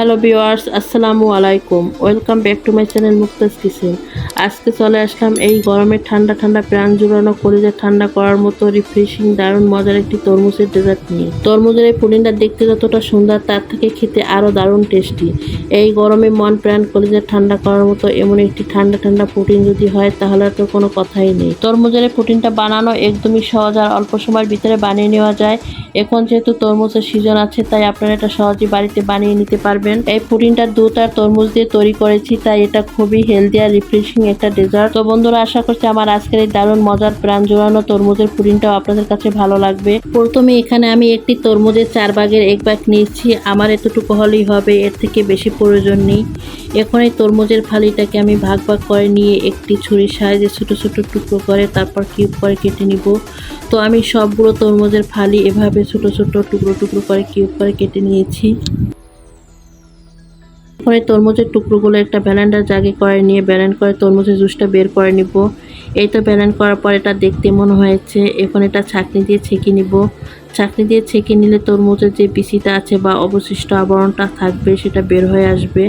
Hello viewers আসসালামু আলাইকুম। Welcome back to my channel Muktaj kitchen. আজকে চলে আসলাম এই গরমে ঠান্ডা ঠান্ডা প্রাণ জুড়ানো কলিজা ঠান্ডা করার মতো রিফ্রেশিং দারুণ, মজার একটি তরমুজের ডেজার্ট নিয়ে। তরমুজের এই পুডিংটা দেখতে যতটা সুন্দর, তার থেকে খেতে আরও দারুণ টেস্টি এই গরমে মন প্রাণ কলিজা ঠান্ডা করার মতো এমন একটি ঠান্ডা ঠান্ডা পুডিং যদি হয়, তাহলে তো কোনো কথাই নেই। তরমুজের এই পুডিংটা বানানো একদমই সহজ আর অল্প সময়ের ভিতরে বানিয়ে নেওয়া যায়। এখন যেহেতু তরমুজের সিজন আছে, তাই আপনারা এটা সহজেই বাড়িতে বানিয়ে নিতে পারবেন। এই পুডিংটা দুধ আর তরমুজ দিয়ে তৈরি করেছি, তাই এটা খুবই হেলদি আর রিফ্রেশিং একটা ডেজার্ট তো বন্ধুরা, আশা করছি আমার আজকের এই দারুণ মজার প্রাণ জোড়ানো তরমুজের পুডিংটাও আপনাদের কাছে ভালো লাগবে। প্রথমে এখানে আমি একটি তরমুজের চার ভাগের এক ভাগ নিয়েছি। আমার এতটুকু হলেই হবে, এর থেকে বেশি প্রয়োজন নেই। এখন এই তরমুজের ফালিটাকে আমি ভাগ ভাগ করে নিয়ে একটি ছুরির সাহায্যে ছোটো ছোটো টুকরো করে তারপর কিউব করে কেটে নিব। তো আমি সবগুলো তরমুজের ফালি এভাবে ছোট ছোট টুকরো টুকরো করে কিউব করে কেটে নিয়েছি। এখন তরমুজের টুকরোগুলো একটা ব্যালেন্ডার জাগে করে নিয়ে ব্যালেন্ড করে তরমুজের জুসটা বের করে নিব। এই তো ব্যালেন্ড করার পর এটা দেখতে মনে হয়েছে, এখন এটা ছাঁকনি দিয়ে ছেঁকে নিব। ছাঁকনি দিয়ে ছেঁকে নিলে তরমুজের যে বিচিটা আছে বা অবশিষ্ট আবরণটা থাকবে সেটা বের হয়ে আসবে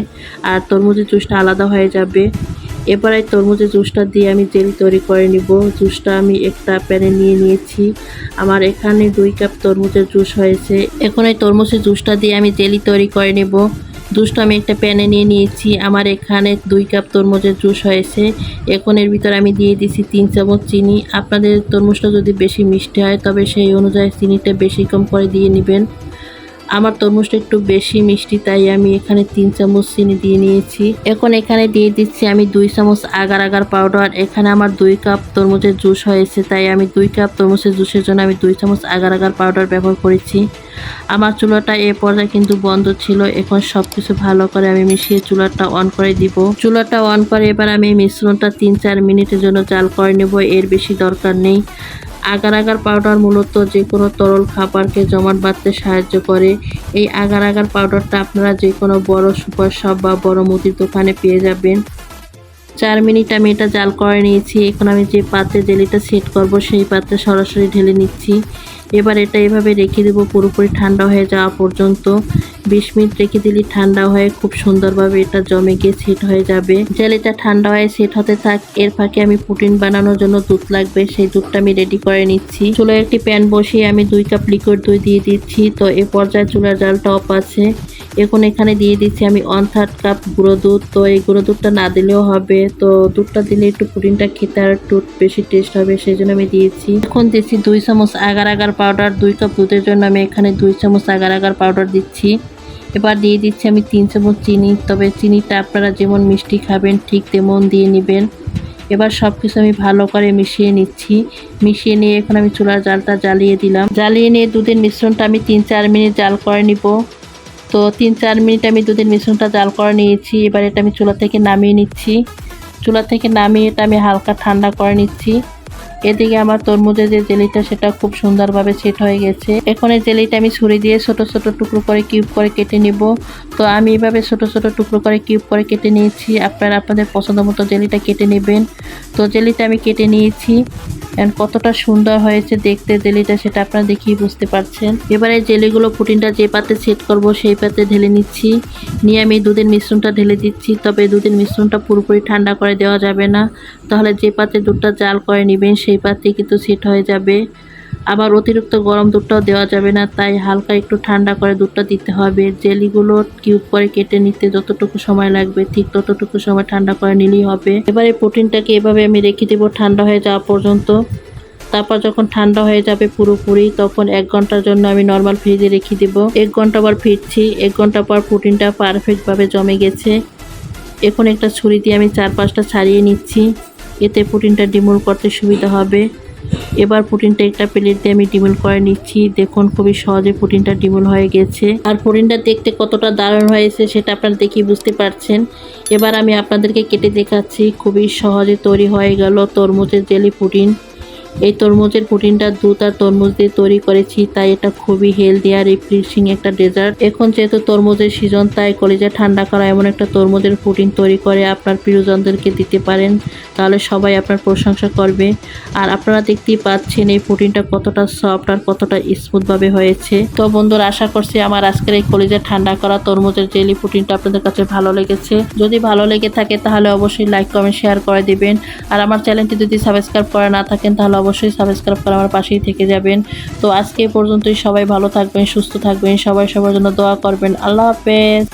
আর তরমুজের জুসটা আলাদা হয়ে যাবে। এবার এই তরমুজের জুসটা দিয়ে আমি জেলি তৈরি করে নিব। জুসটা আমি একটা প্যানে নিয়ে নিয়েছি। আমার এখানে দুই কাপ তরমুজের জুস হয়েছে। এখন এই তরমুজের জুসটা দিয়ে আমি জেলি তৈরি করে নেব। জুসটা আমি একটা প্যানে নিয়ে নিয়েছি। আমার এখানে দুই কাপ তরমুজের জুস হয়েছে। এখন এর ভিতর আমি দিয়ে দিছি তিন চামচ চিনি। আপনাদের তরমুজটা যদি বেশি মিষ্টি হয়, তবে সেই অনুযায়ী চিনিটা বেশি কম করে দিয়ে নেবেন। আমার তরমুজটা একটু বেশি মিষ্টি, তাই আমি এখানে তিন চামচ চিনি দিয়ে নিয়েছি। এখন এখানে দিয়ে দিচ্ছি আমি দুই চামচ আগার আগার পাউডার। এখানে আমার দুই কাপ তরমুজের জুস হয়েছে, তাই আমি দুই কাপ তরমুজের জুসের জন্য আমি দুই চামচ আগার আগার পাউডার ব্যবহার করেছি। আমার চুলাটা এ পর্যায়ে কিন্তু বন্ধ ছিল, এখন সব কিছু ভালো করে আমি মিশিয়ে চুলাটা অন করে দিব। চুলাটা অন করে এবার আমি মিশ্রণটা তিন চার মিনিটের জন্য জাল করে নেব, এর বেশি দরকার নেই। আগার আগার পাউডার মূলত যে কোনো তরল খাবারকে জমাট বাঁধতে সাহায্য করে। এই আগার আগার পাউডারটা আপনারা যে কোনো বড় সুপার শপ বা বড় মুদির দোকানে পেয়ে যাবেন। চার মিনিট আমি এটা জাল করে নিয়েছি। এখন আমি যে পাত্রে জেলিটা সেট করব, সেই পাত্রে সরাসরি ঢেলে নিচ্ছি। এবার এটা এভাবে রেখে দেবো, পুরোপুরি ঠান্ডা হয়ে যাওয়া পর্যন্ত। বিশ মিনিট রেখে দিলে ঠান্ডা হয়ে খুব সুন্দরভাবে এটা জমে গিয়ে সেট হয়ে যাবে। জেলিটা ঠান্ডা হয়ে সেট হতে থাক, এর ফাঁকে আমি পুটিন বানানোর জন্য দুধ লাগবে, সেই দুধটা আমি রেডি করে নিচ্ছি। চুলোয় একটি প্যান বসিয়ে আমি দুই কাপ লিকুইড দুই দিয়ে দিচ্ছি, তো এ পর্যায়ে চুলার জালটা অফ আছে। এখন এখানে দিয়ে দিচ্ছি আমি ওয়ান থার্ড কাপ গুঁড়ো দুধ। তো এই গুঁড়ো দুধটা না দিলেও হবে। তো দুধটা দিলে একটু পুডিংটা খেতে আর একটু বেশি টেস্ট হবে সেই জন্য আমি দিয়েছি। এখন দিচ্ছি দুই চামচ আগার আগার পাউডার দুই কাপ দুধের জন্য আমি এখানে দুই চামচ আগার আগার পাউডার দিচ্ছি। এবার দিয়ে দিচ্ছি আমি তিন চামচ চিনি। তবে চিনিটা আপনারা যেমন মিষ্টি খাবেন, ঠিক তেমন দিয়ে নেবেন। এবার সব কিছু আমি ভালো করে মিশিয়ে নিচ্ছি। মিশিয়ে নিয়ে এখন আমি চুলার জালটা জ্বালিয়ে দিলাম। জ্বালিয়ে নিয়ে দুধের মিশ্রণটা আমি তিন চার মিনিট জাল করে নিব। তো তিন, চার মিনিট আমি দুধের মিশ্রণটা জাল করে নিয়েছি। এবার এটা আমি চুলা থেকে নামিয়ে নিচ্ছি। চুলা থেকে নামিয়ে এটা আমি হালকা ঠান্ডা করে নিচ্ছি। এদিকে আমার তরমুজের যে জেলিটা, সেটা খুব সুন্দরভাবে সেট হয়ে গেছে। এখন এই জেলিটা আমি ছুরি দিয়ে ছোট ছোট টুকরো করে কিউব করে কেটে নিব। তো আমি এভাবে ছোট ছোট টুকরো করে কিউব করে কেটে নিয়েছি। আপনারা আপনাদের পছন্দ মতো জেলিটা কেটে নেবেন। তো জেলিটা আমি কেটে নিয়েছি। অ্যান্ড কতটা সুন্দর হয়েছে দেখতে জেলিটা, সেটা আপনারা দেখেই বুঝতে পারছেন। এবারে জেলিগুলো ফুটিনটা যে পাতে সেট করব, সেই পাতে ঢেলে নিচ্ছি। নিয়ে আমি দুধের মিশ্রণটা ঢেলে দিচ্ছি, তবে দুধের মিশ্রণটা পুরোপুরি ঠান্ডা করে দেওয়া যাবে না। তাহলে যে পাতে দুধটা জাল করে নেবেন, সেই পাতে কিন্তু সেট হয়ে যাবে। আবার অতিরিক্ত গরম দুধটাও দেওয়া যাবে না, তাই হালকা একটু ঠান্ডা করে দুধটা দিতে হবে। জেলিগুলো কিউব করে কেটে নিতে যতটুকু সময় লাগবে, ঠিক ততটুকু সময় ঠান্ডা করে নিলেই হবে। এবারে প্রোটিনটাকে এভাবে আমি রেখে দেবো ঠান্ডা হয়ে যাওয়া পর্যন্ত। তারপর যখন ঠান্ডা হয়ে যাবে পুরোপুরি, তখন এক ঘণ্টার জন্য আমি নর্মাল ফ্রিজে রেখে দেব। এক ঘণ্টা পর ফিরছি, এক ঘণ্টা পর প্রোটিনটা পারফেক্টভাবে জমে গেছে। এখন একটা ছুরি দিয়ে আমি চার পাঁচটা ছাড়িয়ে নিচ্ছি। এতে প্রোটিনটা ডিমোল করতে সুবিধা হবে। এবার পুটিনটা একটা প্লেট দিয়ে আমি ডিমল করে নিচ্ছি। দেখুন, খুবই সহজে পুটিনটা ডিমল হয়ে গেছে। আর পুটিনটা দেখতে কতটা দারুণ হয়েছে সেটা আপনারা দেখেই বুঝতে পারছেন। এবার আমি আপনাদেরকে কেটে দেখাচ্ছি। খুবই সহজে তৈরি হয়ে গেল তরমুজের জেলি পুটিন। এই তরমুজের পুডিংটা দুধ আর তরমুজ দিয়ে তৈরি করেছি, তাই এটা খুবই হেলদি আর রিফ্রেশিং একটা ডেজার্ট এখন যেহেতু তরমুজের সিজন তাই কলেজে ঠান্ডা করা এমন একটা তরমুজের পুডিং তৈরি করে আপনার প্রিয়জনদেরকে দিতে পারেন, তাহলে সবাই আপনার প্রশংসা করবে। আর আপনারা দেখতেই পাচ্ছেন এই পুডিংটা কতটা সফট আর কতটা স্মুথভাবে হয়েছে। তো বন্ধুরা, আশা করছি আমার আজকের এই কলেজে ঠান্ডা করা তরমুজের জেলি পুডিংটা আপনাদের কাছে ভালো লেগেছে। যদি ভালো লেগে থাকে, তাহলে অবশ্যই লাইক কমেন্ট শেয়ার করে দিবেন। আর আমার চ্যানেলটি যদি সাবস্ক্রাইব করে না থাকেন, তাহলে অবশ্যই সাবস্ক্রাইব করে আমার পাশেই থেকে যাবেন। তো আজকে পর্যন্তই সবাই ভালো থাকবেন, সুস্থ থাকবেন, সবাই সবার জন্য দোয়া করবেন। আল্লাহ হাফেজ।